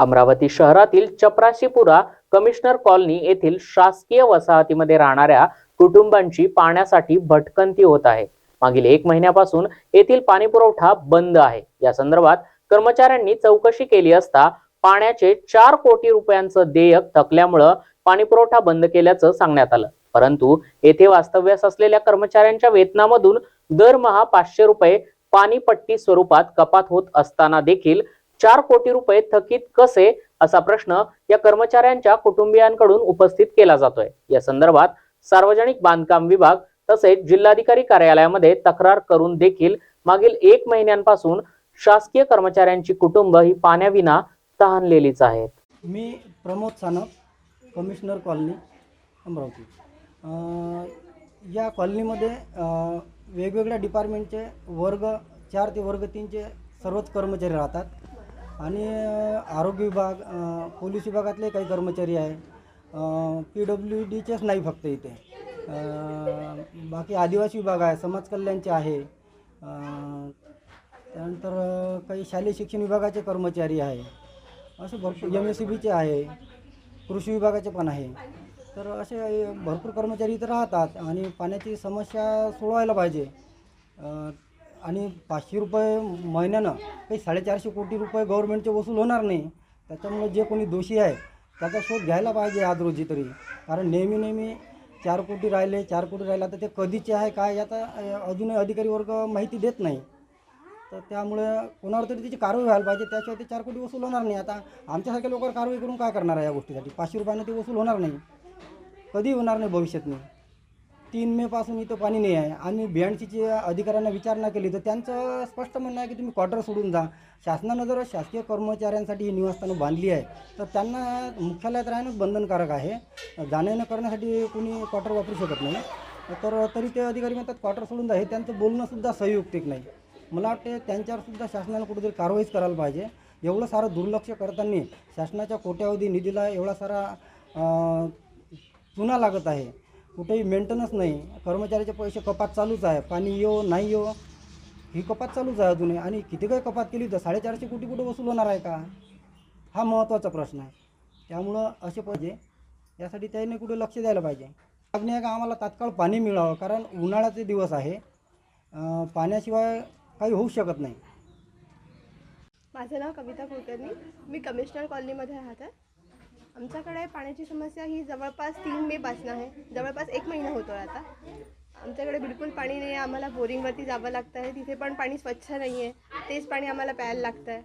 अमरावती शहरातील चपराशीपुरा commissioner colony येथील शासकीय वसाहतीमध्ये राहणाऱ्या कुटुंबांची पाण्यासाठी भटकंती होत आहे. मागील एक महिन्यापासून येथील पाणी पुरवठा बंद आहे. या संदर्भात कर्मचाऱ्यांनी चौकशी केली असता पाण्याचे चार कोटी रुपयांचं देयक थकल्यामुळं पाणी पुरवठा बंद केल्याचं सांगण्यात आलं. परंतु येथे वास्तव्यास असलेल्या कर्मचाऱ्यांच्या वेतनामधून दरमहा पाचशे रुपये पाणीपट्टी स्वरूपात कपात होत असताना देखील चार कोटी रुपये थकीत कसे असा प्रश्न या कर्मचाऱ्यांच्या कुटुंबियांकडून उपस्थित केला जातोय. या संदर्भात सार्वजनिक बांधकाम विभाग तसेच जिल्हाधिकारी कार्यालयामध्ये तक्रार करून देखील मागील एक महिन्यांपासून शासकीय कर्मचाऱ्यांची कुटुंब ही पाण्याविना तहानलेलीच आहेत. मी प्रमोद सानप कमिशनर कॉलनी अमरावती. या कॉलनीमध्ये वेगवेगळ्या डिपार्टमेंटचे वर्ग चार ते वर्ग तीनचे सर्वच कर्मचारी राहतात. आणि आरोग्य विभाग पोलीस विभागातले काही कर्मचारी आहे. पी डब्ल्यू डीचेच नाही फक्त इथे. बाकी आदिवासी विभाग आहे समाज कल्याणचे आहे. त्यानंतर काही शालेय शिक्षण विभागाचे कर्मचारी आहे. असे भरपूर एम एस सी बीचे आहे. कृषी विभागाचे पण आहे. तर असे भरपूर कर्मचारी इथं राहतात आणि पाण्याची समस्या सोडवायला पाहिजे. आणि पाचशे रुपये महिन्यानं काही साडेचारशे कोटी रुपये गव्हर्नमेंटचे वसूल होणार नाही. त्याच्यामुळे जे कोणी दोषी आहे त्याचा शोध घ्यायला पाहिजे आज रोजी तरी. कारण नेहमी नेहमी चार कोटी राहिले चार कोटी राहिला तर ते कधीचे आहे काय याचा अजूनही अधिकारी वर्ग माहिती देत नाही. तर त्यामुळे कोणावर तरी त्याची कारवाई व्हायला पाहिजे त्याशिवाय ते चार कोटी वसूल होणार नाही. आता आमच्यासारख्या लोकांवर कारवाई करून काय करणार आहे या गोष्टीसाठी? पाचशे रुपयानं ते वसूल होणार नाही. कधी होणार नाही भविष्यात. नाही तीन मेपासून इथं पाणी नाही आहे. आम्ही बीएनसीचे अधिकाऱ्यांना विचारणा केली तर त्यांचं स्पष्ट म्हणणं आहे की तुम्ही क्वार्टर सोडून जा. शासनानं जर शासकीय कर्मचाऱ्यांसाठी ही निवासस्थानं बांधली आहे तर त्यांना मुख्यालयात राहणंच बंधनकारक आहे. जाण्यानं येणं करण्यासाठी कोणी क्वार्टर वापरू शकत नाही. तर तरी ते अधिकारी म्हणतात क्वार्टर सोडून जा. हे त्यांचं बोलणंसुद्धा संयुक्तिक नाही. मला वाटते त्यांच्यावरसुद्धा शासनाला कुठेतरी कारवाईच करायला पाहिजे. एवढं सारं दुर्लक्ष करताना शासनाच्या कोट्यावधी निधीला एवढा सारा चुना लागत आहे. कुठेही मेंटेनन्स नाही. कर्मचाऱ्याचे पैसे कपात चालूच आहे. पाणी येऊ नाही येऊ ही कपात चालूच आहे अजूनही. आणि किती काही कपात केली तर साडेचारशे कोटी कुठे वसूल होणार आहे का? हा महत्त्वाचा प्रश्न आहे. त्यामुळं असे पाहिजे यासाठी त्याने कुठे लक्ष द्यायला पाहिजे? मागणी आहे का आम्हाला तात्काळ पाणी मिळावं? कारण उन्हाळ्याचे दिवस आहे. पाण्याशिवाय काही होऊ शकत नाही. माझं नाव कविता कुलकर्णी. मी कमिशनर कॉलनीमध्ये राहते. आमच्याकडे पाण्याची समस्या ही जवळपास तीन मेपासून आहे. जवळपास एक महिना होतो आहे आता. आमच्याकडे बिलकुल पाणी नाही आहे आम्हाला बोरिंगवरती जावं लागतं आहे तिथे पण पाणी स्वच्छ नाही आहे तेच पाणी आम्हाला प्यायला लागतं आहे